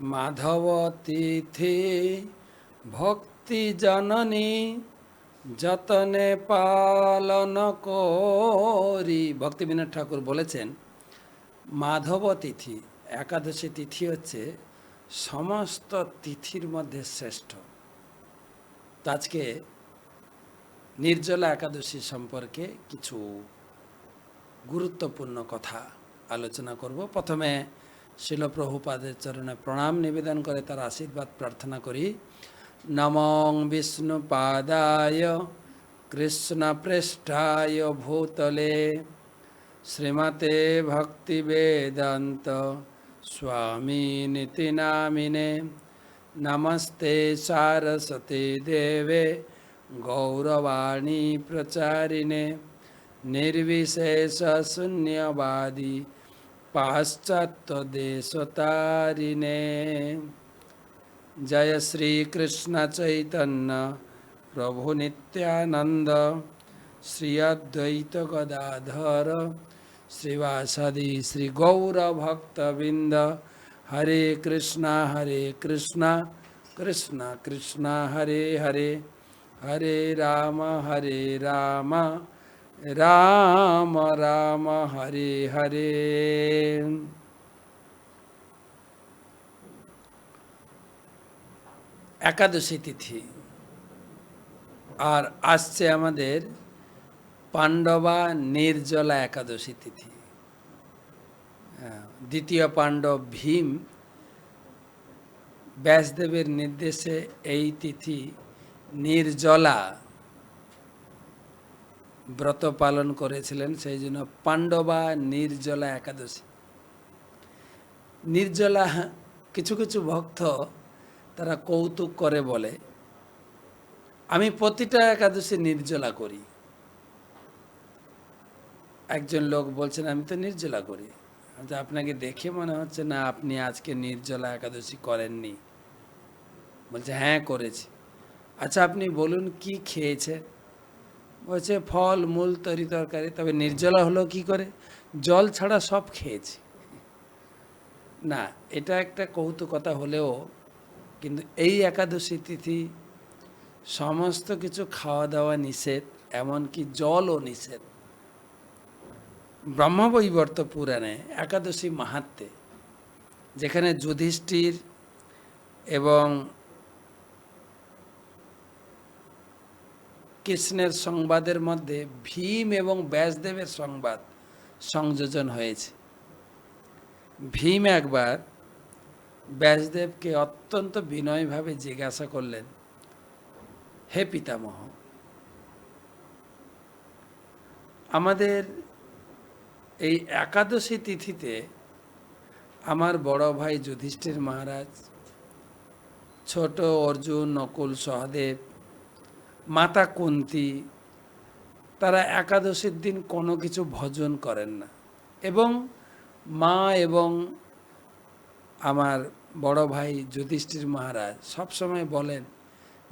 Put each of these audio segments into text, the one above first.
মাধব তিথি ভক্তি জননী, যতনে পালন করি। ভক্তিবিনোদ ঠাকুর বলেছেন মাধব তিথি একাদশী তিথি হচ্ছে সমস্ত তিথির মধ্যে শ্রেষ্ঠ। আজকে নির্জলা একাদশী সম্পর্কে কিছু গুরুত্বপূর্ণ কথা আলোচনা করব। প্রথমে शिलप्रभुपाद चरण प्रणाम निवेदन कशीर्वाद प्रार्थना कि नम कृष्ण कृष्णप्रेष्ठाय भूतले श्रीमते भक्ति वेदांत स्वामी नितिनामिने। नमस्ते सारस्वती देवे गौरवाणी प्रचारिणे निर्विशेष शून्यवादी পাশ্চাত্য দেশ তারিণে জয় শ্রীকৃষ্ণ চৈতন্য প্রভু নিত্যানন্দ শ্রী অদ্বৈত গদাধর শ্রীবাসাদি শ্রী গৌরভক্তবৃন্দ হরে কৃষ্ণ হরে কৃষ্ণ কৃষ্ণ কৃষ্ণ হরে হরে হরে রাম হরে রাম রাম রাম হরে হরে একাদশী তিথি আর আসছে আমাদের পাণ্ডবা নির্জলা একাদশী তিথি। দ্বিতীয় পাণ্ডব ভীম ব্যাসদেবের নির্দেশে এই তিথি নির্জলা ব্রত পালন করেছিলেন, সেই জন্য পাণ্ডবা নির্জলা একাদশী। নির্জলা কিছু কিছু ভক্ত তারা কৌতুক করে বলে, আমি প্রতিটা একাদশী নির্জলা করি। একজন লোক বলছেন, আমি তো নির্জলা করি। আপনাকে দেখে মনে হচ্ছে, না, আপনি আজকে নির্জলা একাদশী করেননি। বলছে হ্যাঁ করেছি। আচ্ছা আপনি বলুন, কি খেয়েছেন বলছে, ফল, মূল তরি তরকারি। তবে নির্জলা হলো কি করে? জল ছাড়া সব খেয়েছি। না, এটা একটা কৌতুকতা হলেও, কিন্তু এই একাদশী তিথি সমস্ত কিছু খাওয়া দাওয়া নিষেধ, এমনকি জলও নিষেধ। ব্রহ্মবৈবর্ত পুরাণে একাদশী মাহাত্মে যেখানে যুধিষ্ঠির এবং কৃষ্ণের সংবাদের মধ্যে ভীম এবং ব্যাসদেবের সংবাদ সংযোজন হয়েছে। ভীম একবার ব্যাসদেবকে অত্যন্ত বিনয়ভাবে জিজ্ঞাসা করলেন, হে পিতামহ, আমাদের এই একাদশী তিথিতে আমার বড় ভাই যুধিষ্ঠির মহারাজ, ছোট অর্জুন, নকুল, সহদেব মাতা কুন্তি, তারা একাদশীর দিন কোনো কিছু ভজন করেন না। এবং মা এবং আমার বড় ভাই যুধিষ্ঠির মহারাজ সবসময় বলেন,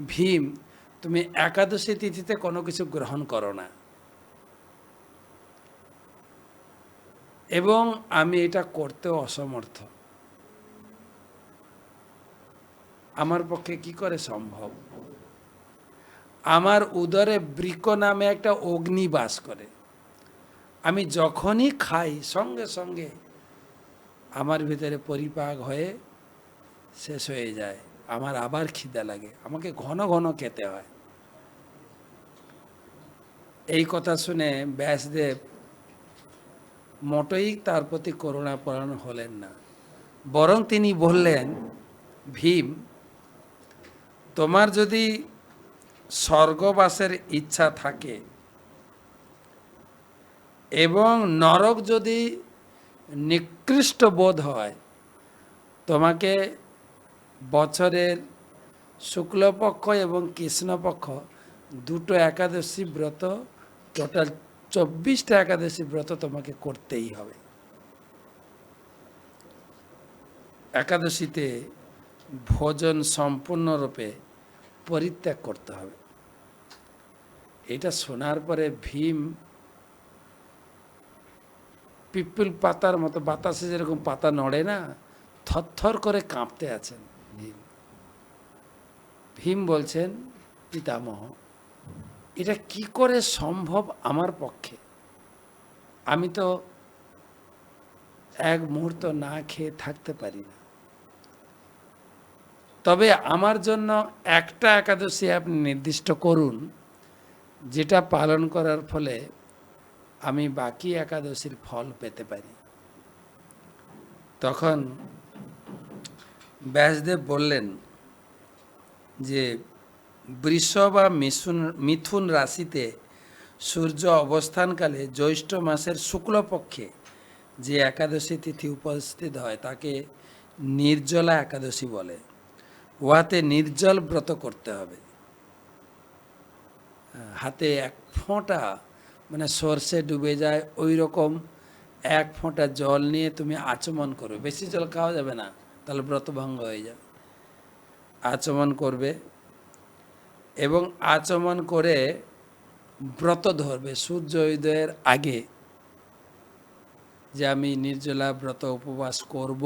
ভীম, তুমি একাদশী তিথিতে কোনো কিছু গ্রহণ করো না। এবং আমি এটা করতেও অসমর্থ। আমার পক্ষে কি করে সম্ভব? আমার উদরে বৃক নামে একটা অগ্নি বাস করে। আমি যখনই খাই, সঙ্গে সঙ্গে আমার ভিতরে পরিপাক হয়ে শেষ হয়ে যায়। আমার আবার খিদা লাগে। আমাকে ঘন ঘন খেতে হয়। এই কথা শুনে ব্যাসদেব মোটেই তার প্রতি করুণা পরায়ণ হলেন না। বরং তিনি বললেন, ভীম, তোমার যদি স্বর্গবাসের ইচ্ছা থাকে। এবং নরক যদি নিকৃষ্ট বোধ হয়, তোমাকে বছরের শুক্লপক্ষ এবং কৃষ্ণপক্ষ দুটো একাদশী ব্রত টোটাল চব্বিশটা একাদশী ব্রত তোমাকে করতেই হবে। একাদশীতে ভোজন সম্পূর্ণরূপে পরিত্যাগ করতে হবে। এটা শোনার পরে ভীম পিপুল পাতার মতো বাতাসে যেরকম পাতা নড়ে না, থরথর করে কাঁপতে আছেন ভীম। ভীম বলছেন, পিতামহ, এটা কি করে সম্ভব আমার পক্ষে? আমি তো এক মুহূর্ত না খেয়ে থাকতে পারি না। তবে আমার জন্য একটা একাদশী আপনি নির্দিষ্ট করুন, যেটা পালন করার ফলে আমি বাকি একাদশীর ফল পেতে পারি। তখন ব্যাসদেব বললেন যে, বৃষ বা মিশুন, মিথুন রাশিতে সূর্য অবস্থানকালে জ্যৈষ্ঠ মাসের শুক্লপক্ষে যে একাদশী তিথি উপস্থিত হয়, তাকে নির্জলা একাদশী বলে। উহাতে নির্জল ব্রত করতে হবে। হাতে এক ফোঁটা মানে সর্ষে ডুবে যায়, ওই রকম এক ফোঁটা জল নিয়ে তুমি আচমন করবে। বেশি জল খাওয়া যাবে না, তাহলে ব্রত ভঙ্গ হয়ে যাবে। আচমন করবে এবং আচমন করে ব্রত ধরবে। সূর্য উদয়ের আগে যে আমি নির্জলা ব্রত উপবাস করব।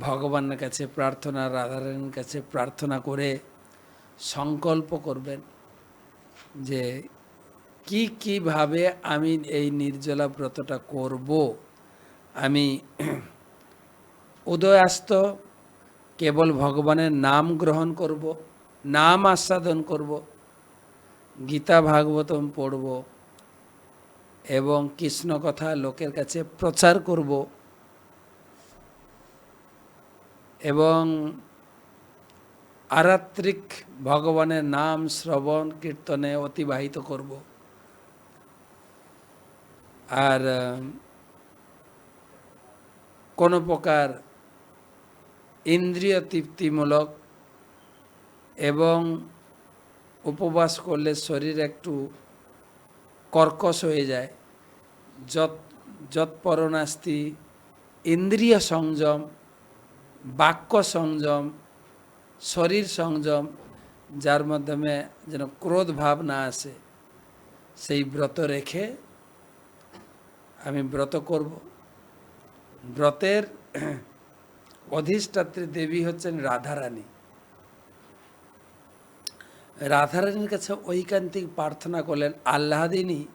ভগবানের কাছে প্রার্থনা, রাধারানীর কাছে প্রার্থনা করে সংকল্প করবেন যে কি কীভাবে আমি এই নির্জলা ব্রতটা করব। আমি উদয়াস্ত, কেবল ভগবানের নাম গ্রহণ করব, নাম আস্বাদন করব, গীতা ভাগবতম পড়ব এবং কৃষ্ণ কথা লোকের কাছে প্রচার করব। এবং আরাত্রিক ভগবানের নাম শ্রবণ, কীর্তনে অতিবাহিত করব। আর কোনো প্রকার ইন্দ্রিয় তৃপ্তিমূলক এবং উপবাস করলে শরীর একটু কর্কশ হয়ে যায়। যৎপরণাস্তি ইন্দ্রিয় সংযম বাক্য সংযম, শরীর সংযম, যার মাধ্যমে যেন ক্রোধ ভাব না আসে, সেই ব্রত রেখে আমি ব্রত করব। ব্রতের অধিষ্ঠাত্রী দেবী হচ্ছেন রাধারানী। রাধারানীর কাছে ঐকান্তিক প্রার্থনা করলেন আল্লাহদিনই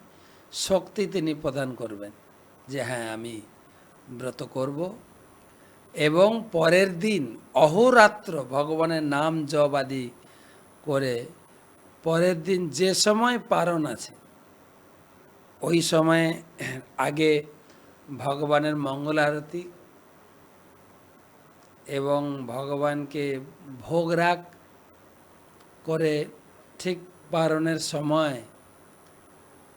শক্তি তিনি প্রদান করবেন যে হ্যাঁ আমি ব্রত করব এবং পরের দিন অহোরাত্র ভগবানের নাম জপ আদি করে পরের দিন যে সময় পারণ আছে, ওই সময়ে আগে ভগবানের মঙ্গল আরতি এবং ভগবানকে ভোগ রাখ করে ঠিক পারণের সময়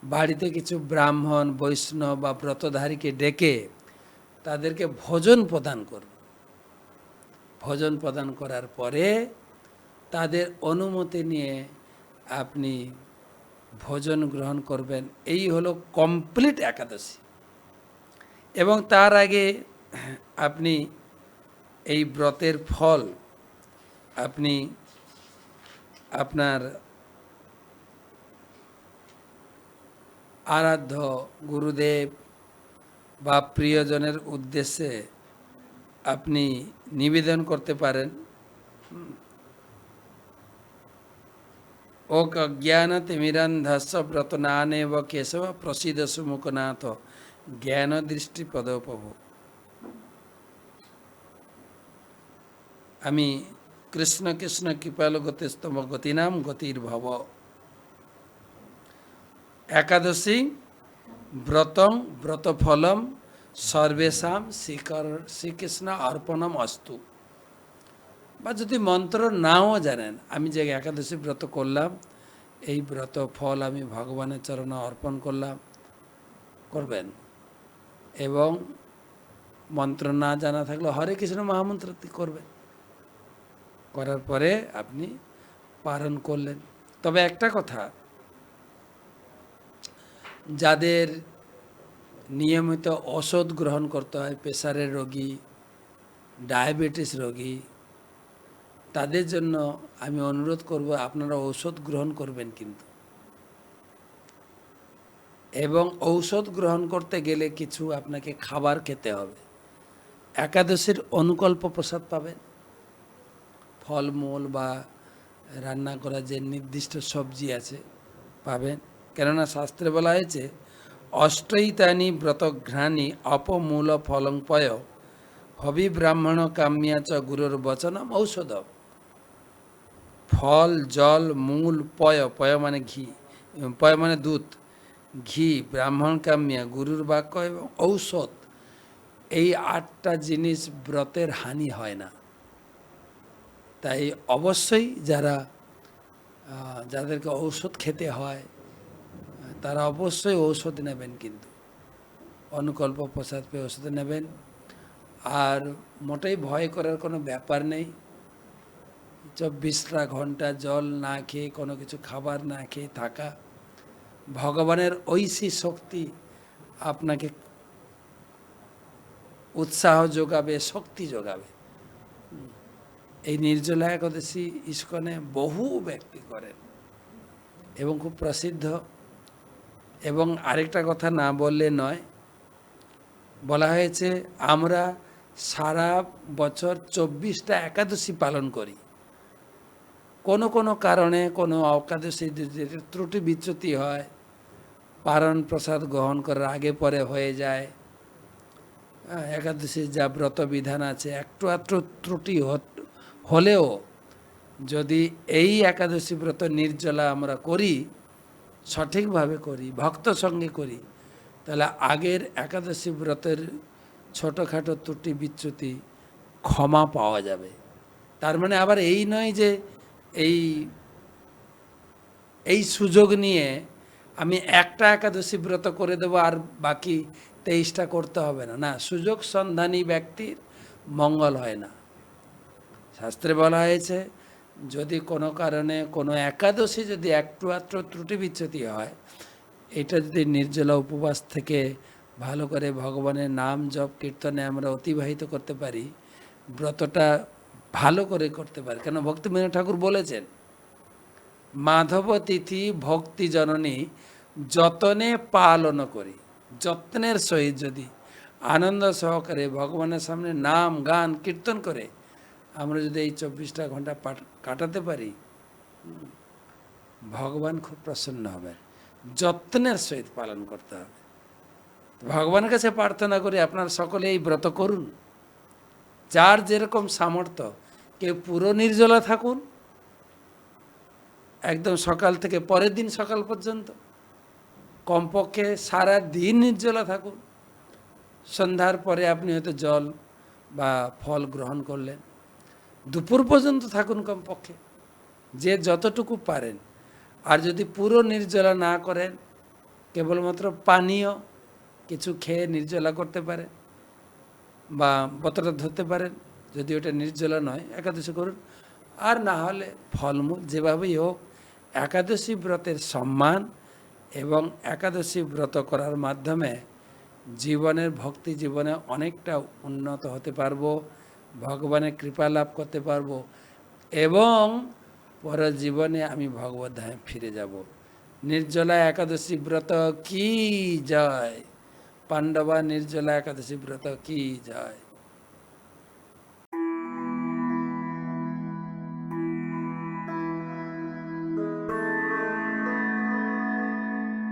বাড়িতে কিছু ব্রাহ্মণ, বৈষ্ণব বা ব্রতধারীকে ডেকে তাদেরকে ভোজন প্রদান করব। ভোজন প্রদান করার পরে তাদের অনুমতি নিয়ে আপনি ভোজন গ্রহণ করবেন। এই হলো কমপ্লিট একাদশী। এবং তার আগে আপনি এই ব্রতের ফল আপনি আপনার আরাধ্য, গুরুদেব বা প্রিয়জনের উদ্দেশ্যে আপনি নিবেদন করতে পারেন। ওক জ্ঞান তিমিরান্ধস্য ব্রতনানেব কেশব প্রসিদ্ধ সুমুখনাথ জ্ঞান দৃষ্টি পদপ্রভু আমি কৃষ্ণ কৃষ্ণ কৃপাল গতিস্তম গতিনাম গতির্ভব। একাদশী ব্রতং ব্রতফলম, সর্বেশাম, শ্রীকর, শ্রীকৃষ্ণ অর্পণম অস্তু। বা যদি মন্ত্র নাও জানেন, আমি যে একাদশী ব্রত করলাম, এই ব্রত ফল আমি ভগবানের চরণে অর্পণ করলাম, করবেন। এবং মন্ত্র না জানা থাকলে হরে কৃষ্ণ মহামন্ত্র করবেন। করার পরে আপনি পালন করলেন। তবে একটা কথা যাদের নিয়মিত ওষুধ গ্রহণ করতে হয় প্রেশারের রোগী, ডায়াবেটিস রোগী, তাদের জন্য আমি অনুরোধ করব, আপনারা ঔষধ গ্রহণ করবেন কিন্তু। এবং ঔষধ গ্রহণ করতে গেলে কিছু আপনাকে খাবার খেতে হবে। একাদশীর অনুকল্প প্রসাদ পাবেন। ফলমূল বা রান্না করা যে নির্দিষ্ট সবজি আছে, পাবেন। কেননা শাস্ত্রে বলা হয়েছে, অষ্টৈতানি ব্রতঘ্রাণী অপমূল ফলংপয়, হবি ব্রাহ্মণ কাম্যা চ গুরুর বচনম ঔষধ। ফল, জল, মূল, পয় পয় মানে ঘি, পয় মানে দুধ, ঘি, ব্রাহ্মণ কাম্যা গুরুর বাক্য এবং ঔষধ। এই আটটা জিনিস ব্রতের হানি হয় না। তাই অবশ্যই যারা যাদেরকে ঔষধ খেতে হয় তারা অবশ্যই ঔষধ নেবেন কিন্তু। অনুকল্প প্রসাদ পেয়ে ওষুধ নেবেন। আর মোটেই ভয় করার কোনো ব্যাপার নেই। চব্বিশটা ঘণ্টা জল না খেয়ে, কোনো কিছু খাবার না খেয়ে থাকা। ভগবানের ঐশী শক্তি আপনাকে উৎসাহ যোগাবে, শক্তি যোগাবে। এই নির্জলা একাদশী ইস্কনে বহু ব্যক্তি করেন এবং খুব প্রসিদ্ধ। এবং আরেকটা কথা না বললে নয়। বলা হয়েছে, আমরা সারা বছর চব্বিশটা একাদশী পালন করি। কোনো কোনো কারণে কোনো একাদশী ত্রুটি বিচ্যুতি হয় পারণ প্রসাদ গ্রহণ করার আগে পরে হয়ে যায়। একাদশীর যা ব্রত বিধান আছে, একটু আধটু ত্রুটি হলেও যদি এই একাদশী ব্রত নির্জলা আমরা করি সঠিকভাবে করি, ভক্ত সঙ্গে করি, তাহলে আগের একাদশী ব্রতের ছোটোখাটো ত্রুটি বিচ্যুতি ক্ষমা পাওয়া যাবে। তার মানে আবার এই নয় যে এই এই সুযোগ নিয়ে আমি একটা একাদশী ব্রত করে দেবো আর বাকি তেইশটা করতে হবে না। না, সুযোগ সন্ধানী ব্যক্তির মঙ্গল হয় না। শাস্ত্রে বলা হয়েছে যদি কোনো কারণে কোনো একাদশী যদি একটু আত্র ত্রুটি বিচ্যুতি হয়, এটা যদি নির্জলা উপবাস থেকে ভালো করে ভগবানের নাম জপ কীর্তনে আমরা অতিবাহিত করতে পারি, ব্রতটা ভালো করে করতে পারি। কেন? ভক্তিবিনোদ ঠাকুর বলেছেন মাধব তিথি ভক্তি জননী যতনে পালন করি, যত্নের সহিত যদি আনন্দ সহকারে ভগবানের সামনে নাম, গান, কীর্তন করে আমরা যদি এই চব্বিশটা ঘণ্টা কাটাতে পারি, ভগবান খুব প্রসন্ন হবেন যত্নের সহিত পালন করতে হবে। ভগবানের কাছে প্রার্থনা করি, আপনারা সকলে এই ব্রত করুন। যার যেরকম সামর্থ্য, কেউ পুরো নির্জলা থাকুন। একদম সকাল থেকে পরের দিন সকাল পর্যন্ত। কমপক্ষে সারা দিন নির্জলা থাকুন। সন্ধ্যার পরে আপনি হয়তো জল বা ফল গ্রহণ করলেন। দুপুর পর্যন্ত থাকুন কমপক্ষে, যে যতটুকু পারেন। আর যদি পুরো নির্জলা না করেন, কেবলমাত্র পানীয় কিছু খেয়ে নির্জলা করতে পারেন বা বোতলটা ধরতে পারেন, যদি ওটা নির্জলা নয়, একাদশী করুন। আর না হলে ফলমূল যেভাবেই হোক, একাদশী ব্রতের সম্মান এবং একাদশী ব্রত করার মাধ্যমে জীবনের ভক্তি জীবনে অনেকটা উন্নত হতে পারব। ভগবানের কৃপা লাভ করতে পারব এবং পর জীবনে আমি ভগবত ধামে ফিরে যাব। নির্জলা একাদশী ব্রত কি জয়? পাণ্ডবা নির্জলা একাদশী ব্রত কি জয়?